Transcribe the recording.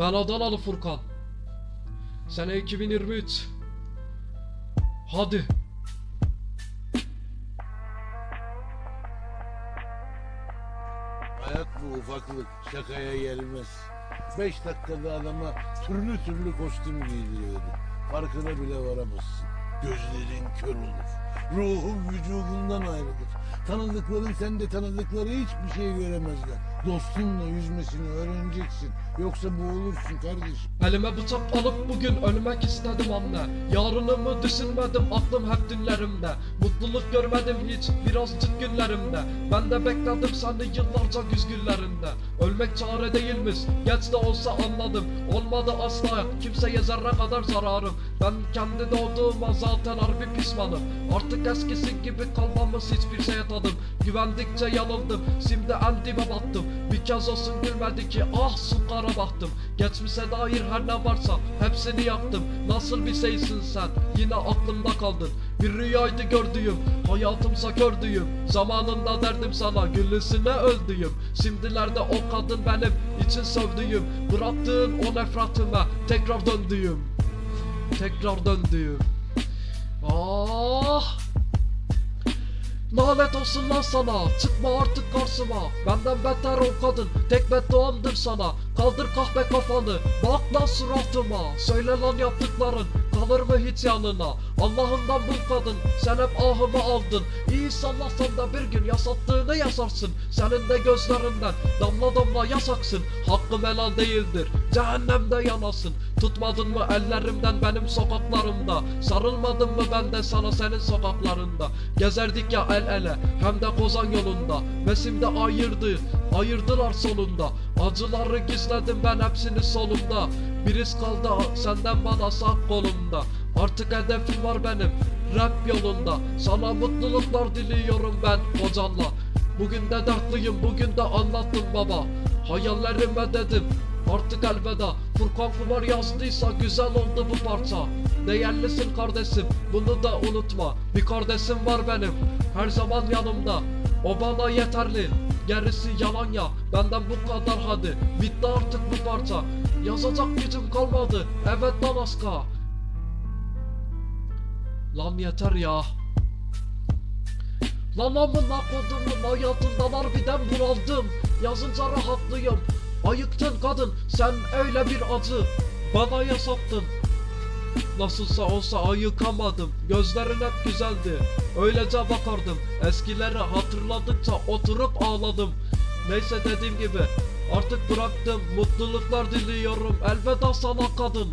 Ben Adanalı Furkan. Sene 2023. Hadi. Hayat bu ufaklık şakaya gelmez. Beş dakikada adama türlü türlü kostüm giydiriyordu. Farkına bile varamazsın. Gözlerin kör olur. Ruhun vücudundan ayrılır. Tanıdıkların sende tanıdıkları hiçbir şey göremezler. Dostunla yüzmesini öğreneceksin. Yoksa boğulursun kardeşim. Elime bıçak alıp bugün ölmek istedim anne. Yarınımı düşünmedim aklım hep dünlerimde Mutluluk görmedim hiç birazcık günlerimde. Ben de bekledim seni yıllarca güz günlerinde Ölmek çare değilmiş geç de olsa anladım. Olmadı asla kimseye zerre kadar zararım. Ben kendi doğduğuma zaten harbi pişmanım. Artık eskisi gibi kalmamış hiçbir şeye tadım. Güvendikçe yanıldım şimdi en dibe battım Bir kez olsun gülmedi ki ah su kara baktım. Geçmişe dair her ne varsa hepsini yaktım. Nasıl bir şeysin sen? Yine aklımda kaldın. Bir rüyaydı gördüğüm hayatımsa gördüğüm. Zamanında derdim sana güllüsüne öldüğüm. Şimdilerde o kadın benim için sövdüğüm. Bıraktığın o nefretime tekrar döndüğüm. Tekrar döndüğüm. Ah Lanet olsun lan sana. Çıkma artık karşıma. Benden beter o kadın. Tek bedduamdır sana. Kaldır kahpe kafanı. Bak lan suratıma. Söyle lan yaptıkların Kalır mı hiç yanına. Allah'ından bul kadın Sen hep ahımı aldın. İyi sallasan da bir gün yasattığını yasarsın. Senin de gözlerinden Damla damla yasaksın. Hakkım helal değildir Cehennemde yanasın. Tutmadın mı ellerimden benim sokaklarımda? Sarılmadın mı ben de sana senin sokaklarında? Gezerdik ya el ele hem de kozan yolunda. Mesimde ayırdı ayırdılar sonunda. Acıları gizledim ben hepsini solumda Bir iz kaldı senden bana sağ kolumda. Artık hedefim var benim rap yolunda. Sana mutluluklar diliyorum ben kocanla Bugün de dertliyim bugün de anlattım baba. Hayallerime dedim Artık elveda. Furkan Kumar yazdıysa güzel oldu bu parça. Değerlisin kardeşim bunu da unutma. Bir kardeşim var benim her zaman yanımda. O bana yeterli gerisi yalan ya Benden bu kadar hadi. Bitti artık bu parça. Yazacak gücüm kalmadı. Evet lan aska. Lan yeter ya. Lan amına kodumun hayatından harbiden bunaldım. Yazınca rahatlıyım. Ayıktın kadın sen öyle bir acı. Bana yasaktın Nasılsa olsa ayıkamadım Gözlerin hep güzeldi. Öylece bakardım. Eskileri hatırladıkça oturup ağladım. Neyse dediğim gibi Artık bıraktım. Mutluluklar diliyorum. Elveda sana kadın